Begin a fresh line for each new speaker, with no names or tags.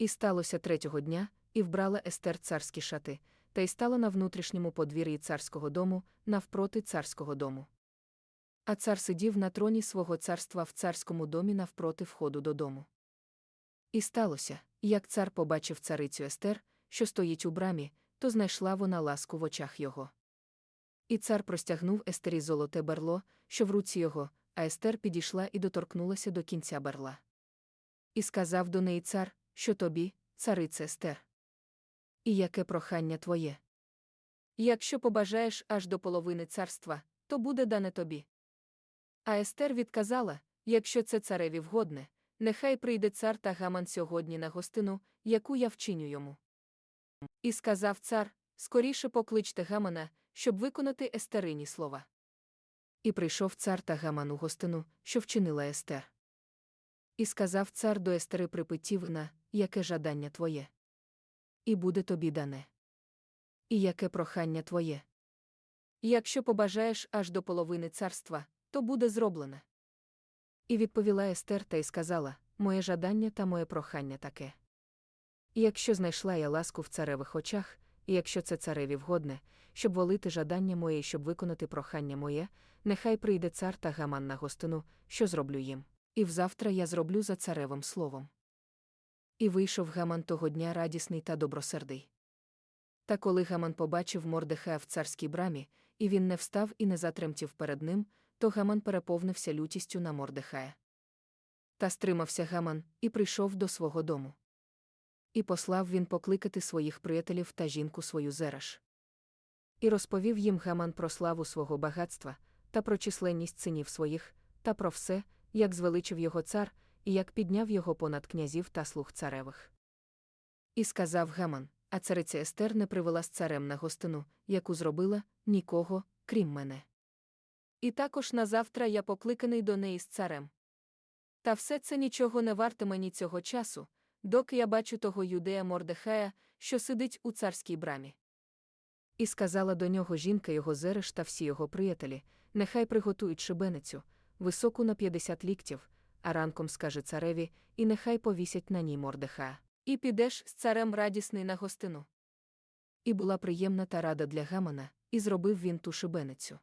І сталося третього дня, і вбрала Естер царські шати, та й стала на внутрішньому подвір'ї царського дому, навпроти царського дому. А цар сидів на троні свого царства в царському домі навпроти входу додому. І сталося, як цар побачив царицю Естер, що стоїть у брамі, то знайшла вона ласку в очах його. І цар простягнув Естері золоте берло, що в руці його, а Естер підійшла і доторкнулася до кінця берла. І сказав до неї цар, що тобі, царице Естер. І яке прохання твоє? Якщо побажаєш аж до половини царства, то буде дане тобі. А Естер відказала: якщо це цареві вгодне, нехай прийде цар та гаман сьогодні на гостину, яку я вчиню йому. І сказав цар: скоріше покличте гамана, щоб виконати Естерині слова. І прийшов цар та гаман у гостину, що вчинила Естер. І сказав цар до Естери припитівна, яке жадання твоє. І буде тобі дане. І яке прохання твоє. Якщо побажаєш аж до половини царства, то буде зроблене. І відповіла Естер та й сказала: Моє жадання та моє прохання таке. Якщо знайшла я ласку в царевих очах, і якщо це цареві вгодне, щоб волити жадання моє і щоб виконати прохання моє, нехай прийде цар та гаман на гостину, що зроблю їм. І взавтра я зроблю за царевим словом. І вийшов гаман того дня радісний та добросердий. Та коли гаман побачив Мордехая в царській брамі, і він не встав і не затремтів перед ним, то гаман переповнився лютістю на Мордехая. Та стримався гаман і прийшов до свого дому. І послав він покликати своїх приятелів та жінку свою Зераш. І розповів їм гаман про славу свого багатства, та про численність синів своїх, та про все, як звеличив його цар, і як підняв його понад князів та слуг царевих. І сказав гаман, а цариця Естер не привела з царем на гостину, яку зробила нікого, крім мене. І також назавтра я покликаний до неї з царем. Та все це нічого не варте мені цього часу, доки я бачу того юдея Мордехая, що сидить у царській брамі. І сказала до нього жінка його Зереш та всі його приятелі, нехай приготують шибеницю, високу на 50 ліктів, а ранком скаже цареві, і нехай повісять на ній мордиха, І підеш з царем радісний на гостину. І була приємна та рада для Гамана, і зробив він ту шибеницю.